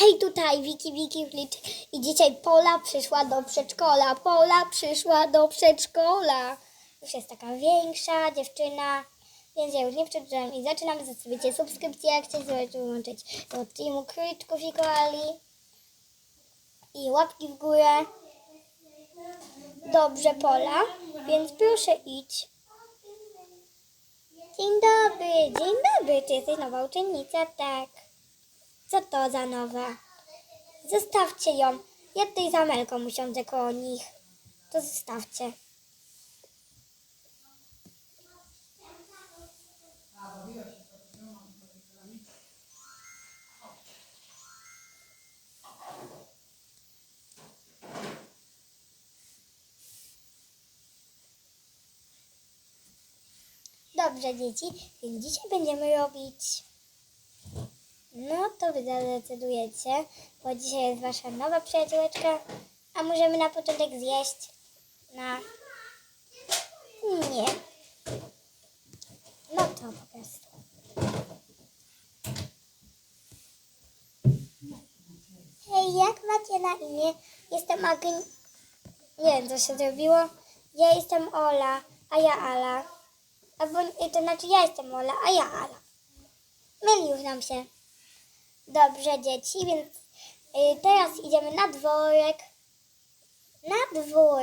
Hej, tutaj Wiki, Wiki, Flicz. I dzisiaj Pola przyszła do przedszkola. Pola przyszła do przedszkola. Już jest taka większa dziewczyna, więc ja już nie przedłużam i zaczynamy. Zostawicie subskrypcję, jak chcecie sobie dołączyć do teamu Kryczków i Koali. I łapki w górę. Dobrze, Pola, więc proszę idź. Dzień dobry, dzień dobry. Ty jesteś nowa uczennica, tak. Co to za nowa? Zostawcie ją. Ja tutaj z Amelką usiądę koło nich. To zostawcie. Dobrze, dzieci, więc dzisiaj będziemy robić no to wy zadecydujecie, bo dzisiaj jest wasza nowa przyjaciółeczka, a możemy na początek zjeść na... Nie. No to po prostu. Hej, jak macie na imię? Jestem Agni... Nie wiem, co się zrobiło. Ja jestem Ola, a ja Ala. Albo, to znaczy ja jestem Ola, a ja Ala. Mylił nam się. Dobrze, dzieci, więc y, teraz idziemy na dworek. Na dwór.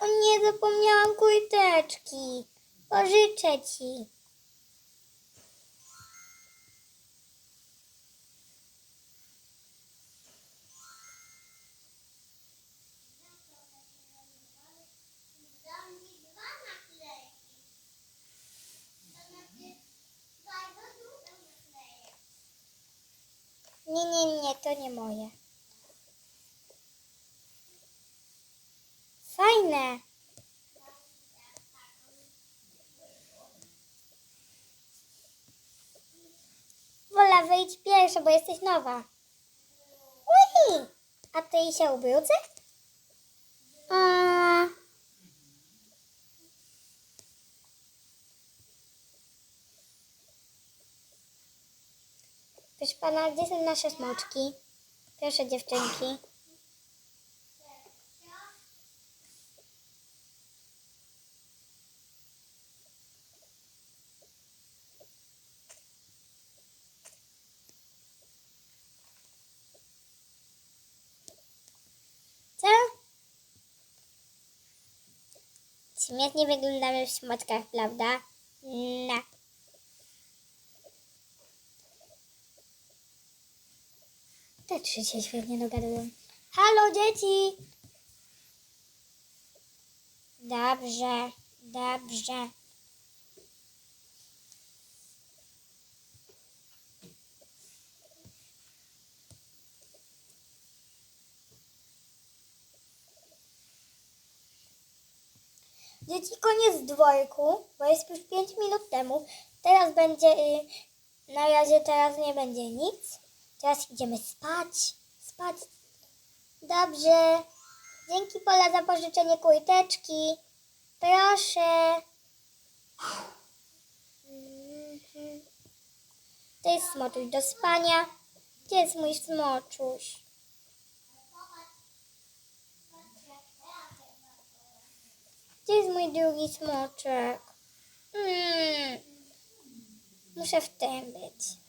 O nie, zapomniałam kurteczki. Pożyczę ci. Nie, nie, nie, to nie moje. Fajne. Wola, wyjdź pierwsza, bo jesteś nowa. Ui! A ty się ubrudzę? A... Proszę pana, gdzie są nasze smoczki? Proszę dziewczynki. Co? Śmiesznie wyglądamy w smoczkach, prawda? No. Te trzy się świetnie dogadują. Halo, dzieci! Dobrze, dobrze. Dzieci, koniec dworku, bo jest już 5 minut temu. Teraz będzie, y, na razie teraz nie będzie nic. Teraz idziemy spać. Spać. Dobrze. Dzięki Pola za pożyczenie kurteczki. Proszę. Mhm. To jest smoczuś do spania. Gdzie jest mój smoczuś? Gdzie jest mój drugi smoczek? Hmm. Muszę w tym być.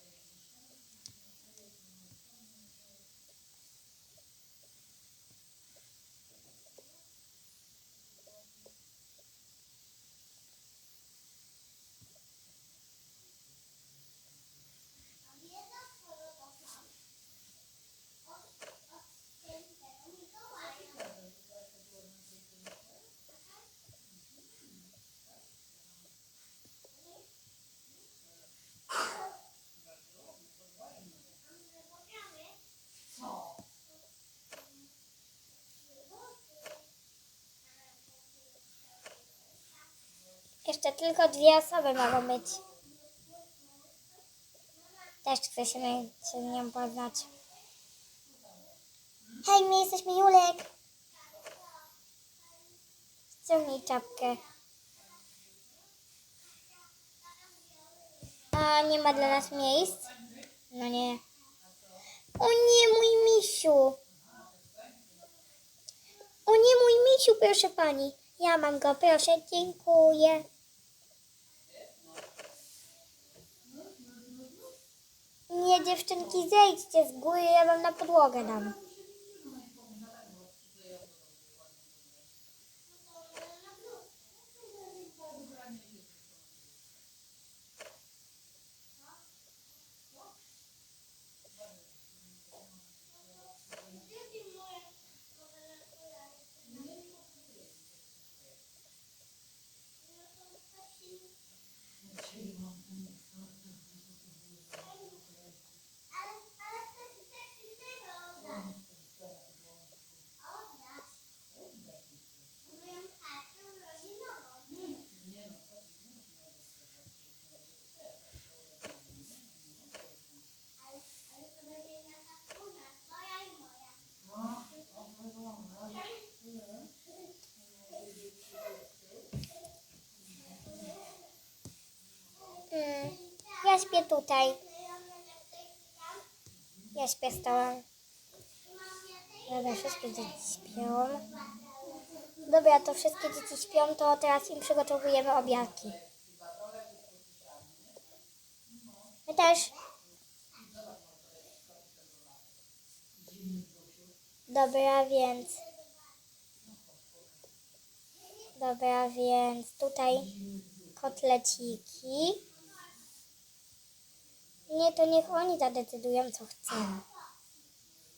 Jeszcze tylko dwie osoby mogą być. Też chcę się się nią poznać. Hej, my jesteśmy Julek. Ściągnij czapkę. A nie ma dla nas miejsc? No nie. O nie, mój misiu. O nie, mój misiu, proszę pani. Ja mam go, proszę, dziękuję. Nie, dziewczynki, zejdźcie z góry, ja wam na podłogę dam. Mm, ja śpię tutaj. Ja śpię z tobą. Dobra, wszystkie dzieci śpią. Dobra, to wszystkie dzieci śpią, to teraz im przygotowujemy obiadki. My też. Dobra, więc. Dobra, więc tutaj kotleciki. Nie, to niech oni zadecydują, co chcą.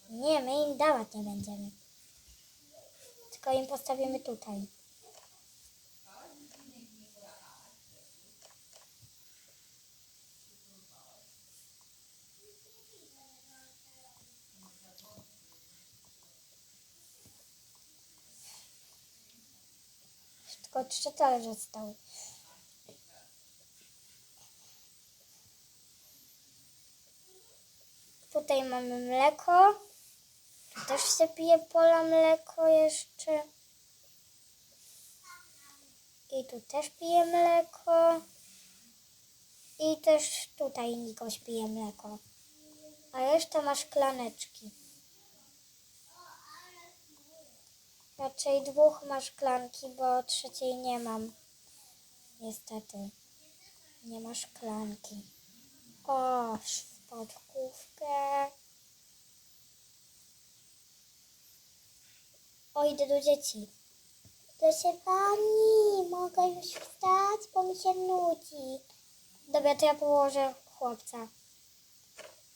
Nie, my im dawać nie będziemy. Tylko im postawimy tutaj. Tylko trzy talerze stały. Tutaj mamy mleko. Tu też się pije pola mleko jeszcze. I tu też pije mleko. I też tutaj Nikoś pije mleko. A jeszcze ma szklaneczki. Raczej dwóch ma szklanki, bo trzeciej nie mam. Niestety. Nie ma szklanki. O, spodkówkę. O, idę do dzieci. Proszę pani, mogę już wstać, bo mi się nudzi. Dobra, to ja położę chłopca.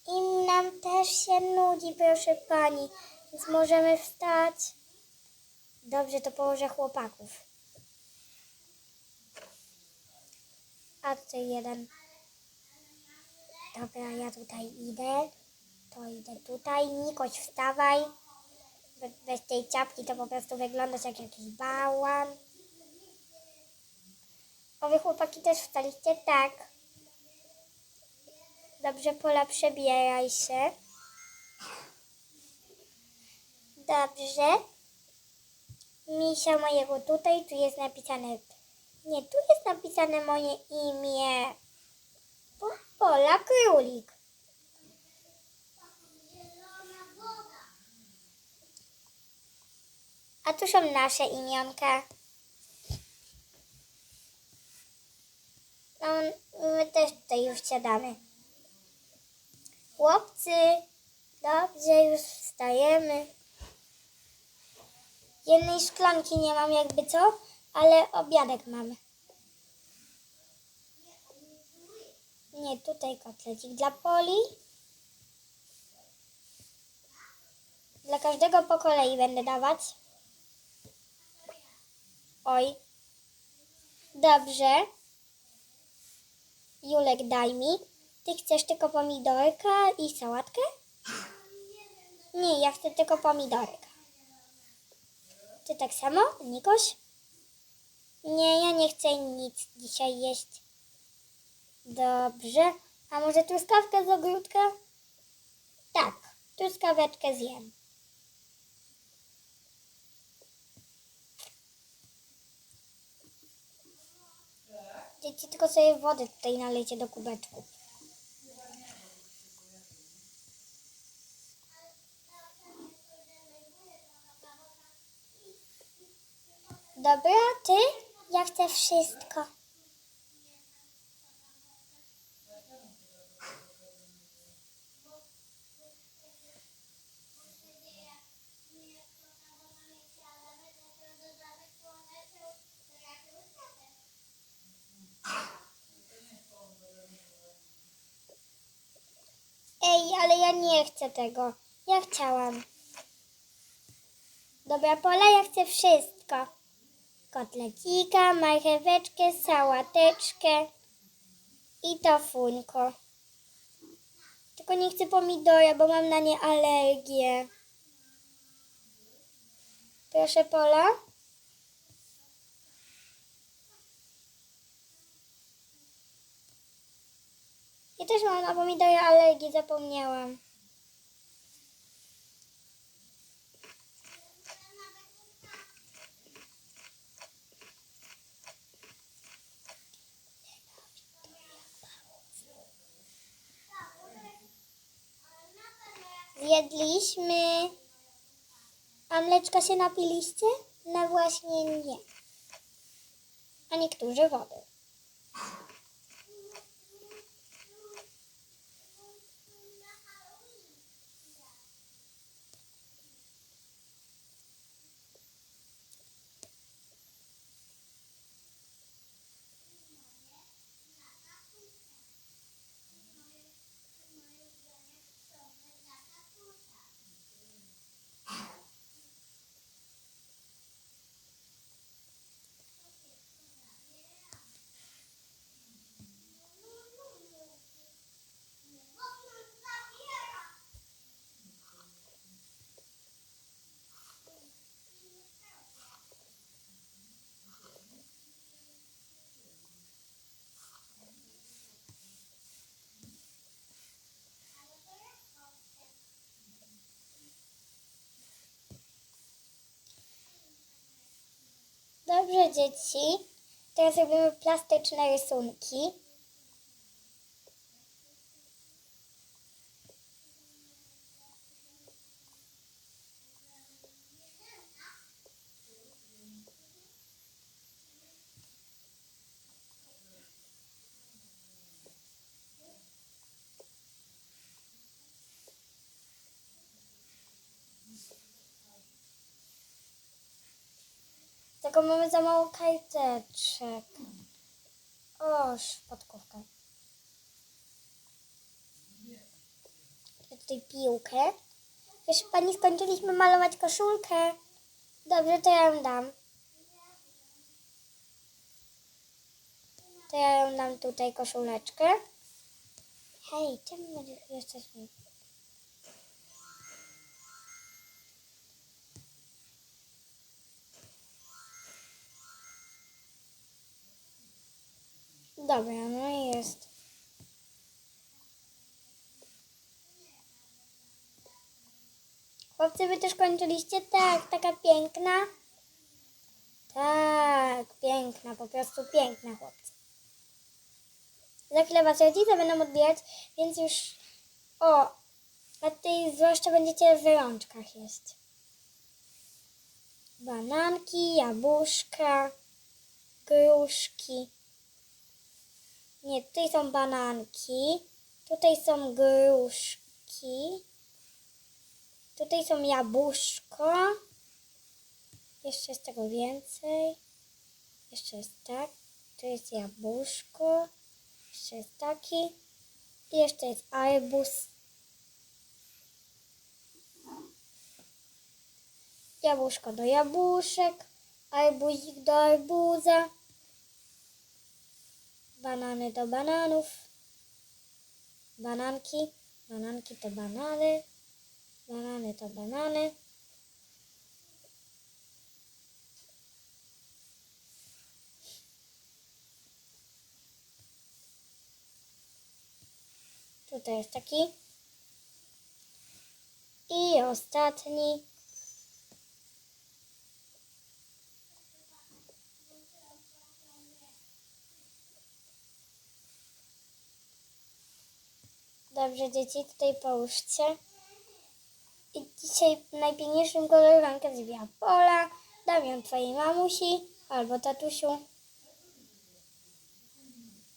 I nam też się nudzi, proszę pani, więc możemy wstać. Dobrze, to położę chłopaków. A tutaj jeden. Dobra, ja tutaj idę. To idę tutaj. Nikoś, wstawaj. Be- Bez tej ciapki to po prostu wyglądasz jak jakiś bałwan. O, wy chłopaki też wstaliście? Tak. Dobrze, Pola, przebieraj się. Dobrze. Misia mojego tutaj, tu jest napisane... Nie, tu jest napisane moje imię. Po- Pola Królik. A tu są nasze imionka. No, my też tutaj już siadamy. Chłopcy, dobrze, już wstajemy. Jednej szklanki nie mam jakby co, ale obiadek mam. Nie, tutaj kotlecik dla Poli. Dla każdego po kolei będę dawać. Oj. Dobrze. Julek, daj mi. Ty chcesz tylko pomidorka i sałatkę? Nie, ja chcę tylko pomidorka. Ty tak samo, Nikoś? Nie, ja nie chcę nic dzisiaj jeść. Dobrze. A może truskawkę z ogródka? Tak, truskaweczkę zjem. Dzieci tylko sobie wody tutaj nalejcie do kubeczku. Dobra, ty? Ja chcę wszystko. Nie chcę tego. Ja chciałam. Dobra, Pola, ja chcę wszystko. Kotlecika, marcheweczkę, sałateczkę i tofunko. Tylko nie chcę pomidora, bo mam na nie alergię. Proszę, Pola. Ja też mam na pomidory alergię, zapomniałam. Zjedliśmy. A mleczka się napiliście? No właśnie nie. A niektórzy wody. Dobrze, dzieci. Teraz robimy plastyczne rysunki. Tylko mamy za mało karteczek. O, szpadkówka. Tutaj piłkę. Wiesz, pani, skończyliśmy malować koszulkę. Dobrze, to ja ją dam. To ja ją dam tutaj koszuleczkę. Hej, czemu jesteśmy? Dobra, no i jest. Chłopcy, wy też kończyliście? Tak, taka piękna. Tak, piękna, po prostu piękna, chłopcy. Za chwilę was rodzice będą odbierać, więc już... O, a tutaj zwłaszcza będziecie w rączkach jeść. Bananki, jabłuszka, gruszki. Nie, tutaj są bananki, tutaj są gruszki, tutaj są jabłuszko, jeszcze jest tego więcej, jeszcze jest tak, tu jest jabłuszko, jeszcze jest taki. I jeszcze jest arbuz. Jabłuszko do jabłuszek, arbuzik do arbuza banany do bananów, bananki, bananki to banany, banany to banany. Tutaj jest taki. I ostatni. Dobrze, dzieci, tutaj połóżcie. I dzisiaj najpiękniejszym jest biała pola. Dam ją twojej mamusi. albo tatusiu.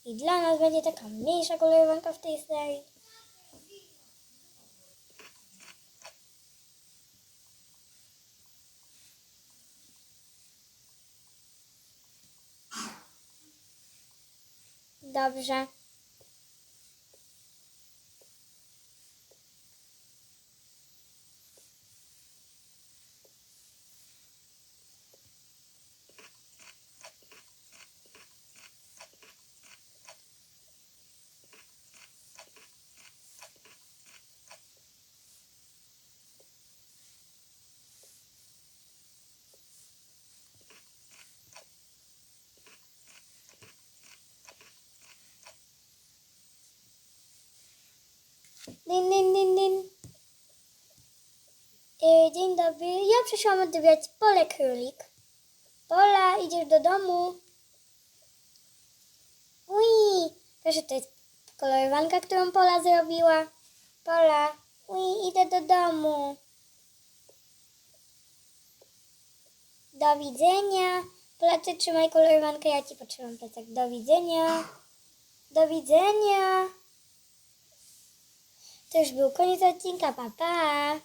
I dla nas będzie taka mniejsza kolorowanka w tej serii. Dobrze. Din, din, din, din. E, Dzień dobry. Ja przyszłam odbierać Pole Królik. Pola, idziesz do domu. Ui, proszę, to jest kolorowanka, którą Pola zrobiła. Pola, ui, idę do domu. Do widzenia. Pola, ty trzymaj kolorowankę, ja ci potrzymam plecak. Do widzenia. Do widzenia. To już był koniec odcinka, pa pa!